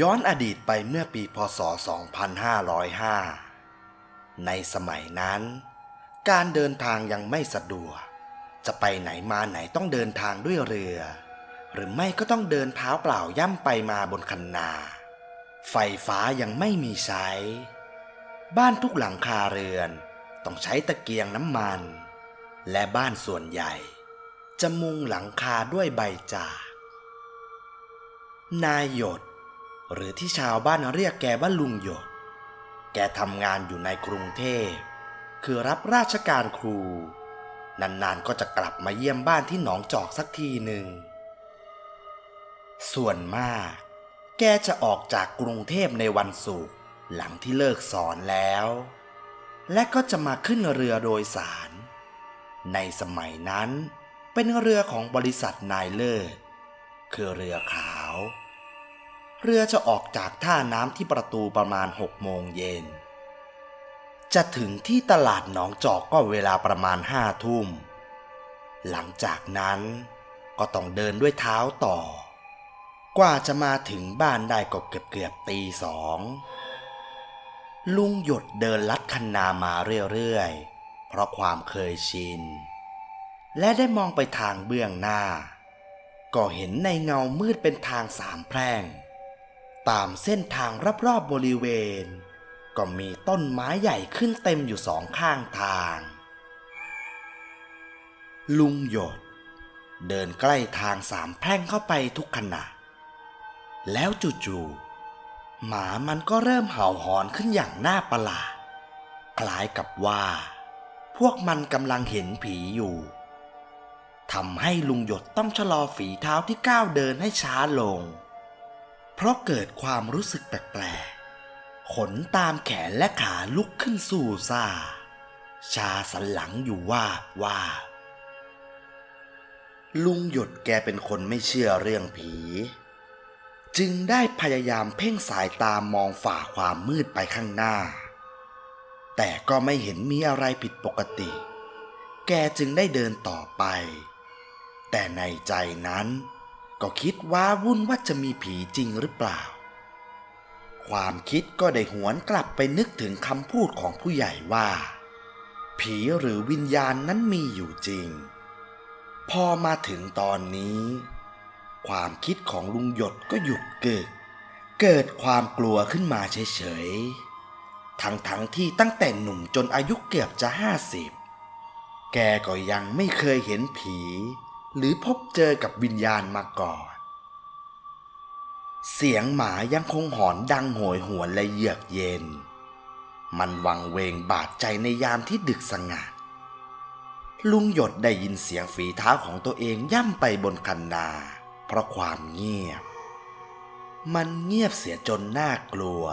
ย้อนอดีตไปเมื่อปีพศ 2505 ในสมัยนั้น การเดินทางยังไม่สะดวก จะไปไหนมาไหนต้องเดินทางด้วยเรือ หรือไม่ก็ต้องเดินเท้าเปล่าย่ำไปมาบนคันนา ไฟฟ้ายังไม่มีใช้ บ้านทุกหลังคาเรือนต้องใช้ตะเกียงน้ำมัน และบ้านส่วนใหญ่ จะมุงหลังคาด้วยใบจาก นายหยด หรือที่ชาวบ้านเรียกแกว่าลุงหยดแกทำงานอยู่ในกรุงเทพ คือรับราชการครู นานๆก็จะกลับมาเยี่ยมบ้านที่หนองจอกสักทีหนึ่ง ส่วนมาก แกจะออกจากกรุงเทพในวันศุกร์หลังที่เลิกสอนแล้ว และก็จะมาขึ้นเรือโดยสาร ในสมัยนั้นเป็นเรือของบริษัทนายเลิศ คือเรือขาว เรือจะออกจากท่าน้ำที่ประตูประมาณหกโมงเย็น จะถึงที่ตลาดหนองจอกก็เวลาประมาณห้าทุ่ม หลังจากนั้นก็ต้องเดินด้วยเท้าต่อ กว่าจะมาถึงบ้านได้ก็เกือบเกือบตีสอง ลุงหยดเดินลัดคันนามาเรื่อยๆ เพราะความเคยชิน และได้มองไปทางเบื้องหน้า ก็เห็นในเงามืดเป็นทางสามแพร่ง ตามเส้นทางรอบๆบริเวณ ก็มีต้นไม้ใหญ่ขึ้นเต็มอยู่สองข้างทาง ลุงหยด เดินใกล้ทางสามแพร่งเข้าไปทุกขณะ แล้วจู่ๆหมามันก็เริ่มเห่าหอนขึ้นอย่างน่าประหลาด คล้ายกับว่า พวกมันกำลังเห็นผีอยู่ทำให้ลุงหยดต้องชะลอฝีเท้าที่ก้าวเดินให้ช้าลง เพราะเกิดความรู้สึกแปลกๆ ขนตามแขนและขาลุกขึ้นสู่ซาชาสันหลังอยู่ว่าว่าลุงหยดแกเป็นคนไม่เชื่อเรื่องผี จึงได้พยายามเพ่งสายตามองฝ่าความมืดไปข้างหน้า แต่ก็ไม่เห็นมีอะไรผิดปกติ แกจึงได้เดินต่อไป แต่ในใจนั้น ก็คิดว่าวุ่นว่าจะมีผีจริงหรือเปล่า ความคิดก็ได้หวนกลับไปนึกถึงคำพูดของผู้ใหญ่ว่า ผีหรือวิญญาณนั้นมีอยู่จริง พอมาถึงตอนนี้ ความคิดของลุงหยดก็หยุดเกิดเกิดความกลัวขึ้นมาเฉยๆ ทั้งๆทที่ตั้งแต่หนุ่มจนอายุเกือบจะห้าสิบ แกก็ยังไม่เคยเห็นผี หรือพบเจอกับวิญญาณมาก่อน เสียงหมายังคงหอนดังโหยหวนและเยือกเย็น มันวังเวงบาดใจในยามที่ดึกสงัด ลุงหยดได้ยินเสียงฝีเท้าของตัวเองย่ำไปบนคันนา เพราะความเงียบ มันเงียบเสียจนน่ากลัว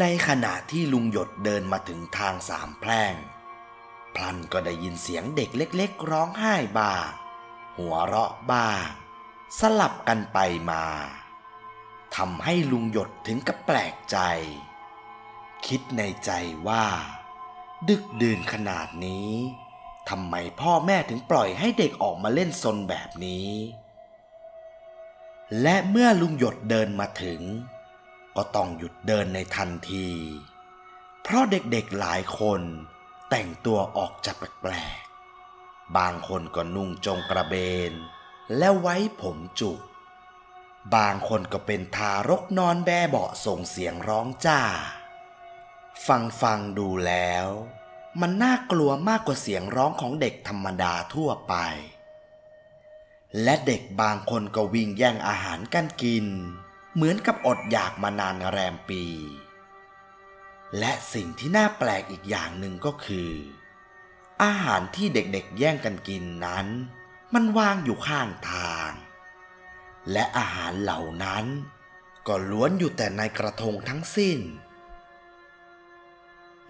ในขณะที่ลุงหยดเดินมาถึงทางสามแพร่ง พลันก็ได้ยินเสียงเด็กเล็กๆ ร้องไห้บ้างหัวเราะบ้างสลับกันไปมาทำให้ลุงหยดถึงกับแปลกใจ คิดในใจว่า ดึกดื่นขนาดนี้ทำไมพ่อแม่ถึงปล่อยให้เด็กออกมาเล่นซนแบบนี้ และเมื่อลุงหยดเดินมาถึง ก็ต้องหยุดเดินในทันที เพราะเด็กๆหลายคน แต่งตัวออกจะแปลกๆ บางคนก็นุ่งจงกระเบน และไว้ผมจุก บางคนก็เป็นทารกนอนแบเบาะส่งเสียงร้องจ้า ฟังฟังดูแล้ว มันน่ากลัวมากกว่าเสียงร้องของเด็กธรรมดาทั่วไป และเด็กบางคนก็วิ่งแย่งอาหารกันกิน เหมือนกับอดอยากมานานแรมปี และสิ่งที่น่าแปลกอีกอย่างหนึ่งก็คือ อาหารที่เด็กๆแย่งกันกินนั้น มันวางอยู่ข้างทาง และอาหารเหล่านั้น ก็ล้วนอยู่แต่ในกระทงทั้งสิ้น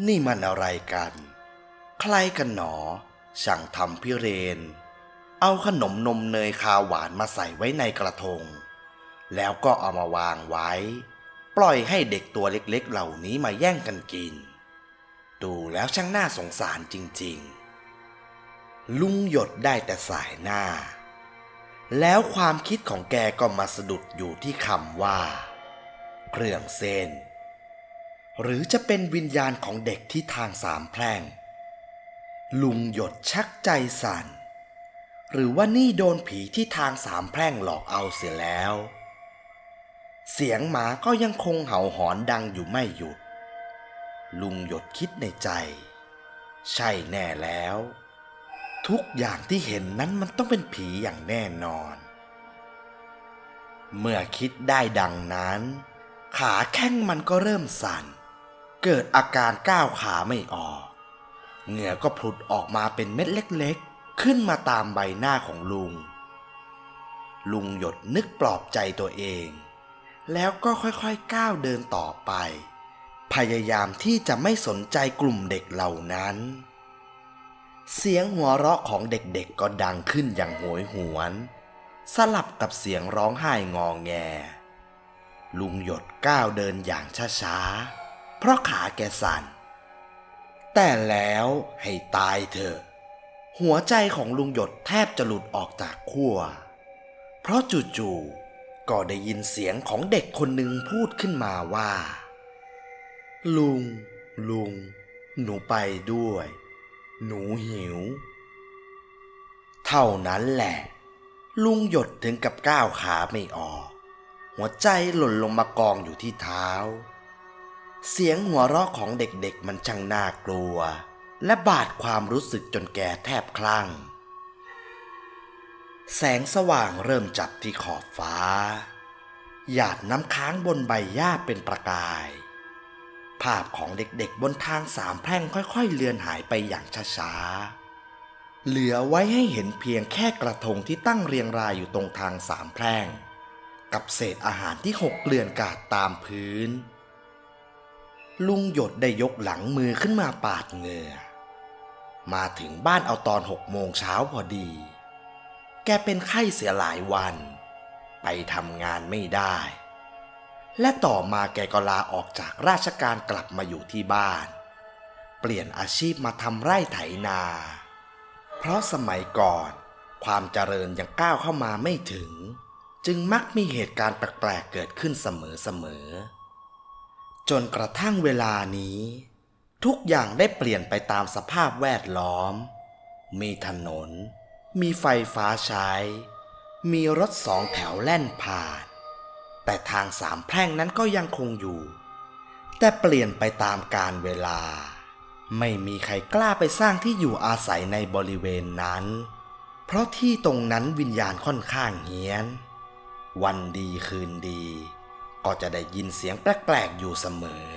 นี่มันอะไรกัน ใครกันหนอ ช่างทำพิเรน เอาขนมนมเนยคาหวานมาใส่ไว้ในกระทง แล้วก็เอามาวางไว้ ล่อยให้เด็กตัวเล็กๆเหล่านี้มาแย่งกันกิน ดูแล้วช่างน่าสงสารจริงๆ ลุงหยดได้แต่สายหน้า แล้วความคิดของแกก็มาสะดุดอยู่ที่คำว่า เครื่องเส้น หรือจะเป็นวิญญาณของเด็กที่ทางสามแพร่ง ลุงหยดชักใจสั่นหรือว่านี่โดนผีที่ทางสามแพร่งหลอกเอาเสียแล้ว เสียงหมาก็ยังคงเห่าหอนดังอยู่ไม่หยุด ลุงหยดคิดในใจ ใช่แน่แล้ว ทุกอย่างที่เห็นนั้นมันต้องเป็นผีอย่างแน่นอน เมื่อคิดได้ดังนั้น ขาแข้งมันก็เริ่มสั่น เกิดอาการก้าวขาไม่ออก เหงื่อก็ผุดออกมาเป็นเม็ดเล็กๆ ขึ้นมาตามใบหน้าของลุง ลุงหยดนึกปลอบใจตัวเอง แล้วก็ค่อยๆก้าวเดินต่อไป พยายามที่จะไม่สนใจกลุ่มเด็กเหล่านั้น เสียงหัวเราะของเด็กๆก็ดังขึ้นอย่างโหยหวน สลับกับเสียงร้องไห้งองแง ลุงหยดก้าวเดินอย่างช้าๆ เพราะขาแกสั่น แต่แล้วให้ตายเถอะ หัวใจของลุงหยดแทบจะหลุดออกจากขั้ว เพราะจู่ๆ ก็ได้ยินเสียงของเด็กคนหนึ่งพูดขึ้นมาว่า ลุง ลุง หนูไปด้วย หนูหิว เท่านั้นแหละ ลุงหยดถึงกับก้าวขาไม่ออก หัวใจหล่นลงมากองอยู่ที่เท้า เสียงหัวเราะของเด็กๆมันช่างน่ากลัว และบาดความรู้สึกจนแกแทบคลั่ง แสงสว่างเริ่มจับที่ขอบฟ้า หยาดน้ำค้างบนใบหญ้าเป็นประกาย ภาพของเด็กๆบนทางสามแพร่งค่อยๆเลือนหายไปอย่างช้าๆ เหลือไว้ให้เห็นเพียงแค่กระทงที่ตั้งเรียงรายอยู่ตรงทางสามแพร่ง กับเศษอาหารที่หกเกลื่อนกาดตามพื้น ลุงหยดได้ยกหลังมือขึ้นมาปาดเหงื่อ มาถึงบ้านเอาตอนหกโมงเช้าพอดี แกเป็นไข้เสียหลายวัน ไปทำงานไม่ได้ และต่อมาแกก็ลาออกจากราชการกลับมาอยู่ที่บ้าน เปลี่ยนอาชีพมาทำไร่ไถนา เพราะสมัยก่อนความเจริญยังก้าวเข้ามาไม่ถึง จึงมักมีเหตุการณ์แปลกๆเกิดขึ้นเสมอๆจนกระทั่งเวลานี้ ทุกอย่างได้เปลี่ยนไปตามสภาพแวดล้อม มีถนน มีไฟฟ้าใช้ มีรถสองแถวแล่นผ่าน แต่ทางสามแพร่งนั้นก็ยังคงอยู่ แต่เปลี่ยนไปตามกาลเวลา ไม่มีใครกล้าไปสร้างที่อยู่อาศัยในบริเวณนั้น เพราะที่ตรงนั้นวิญญาณค่อนข้างเฮี้ยน วันดีคืนดี ก็จะได้ยินเสียงแปลกๆอยู่เสมอ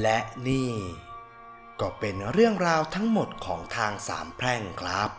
และนี่ ก็เป็นเรื่องราวทั้งหมดของทางสามแพร่งครับ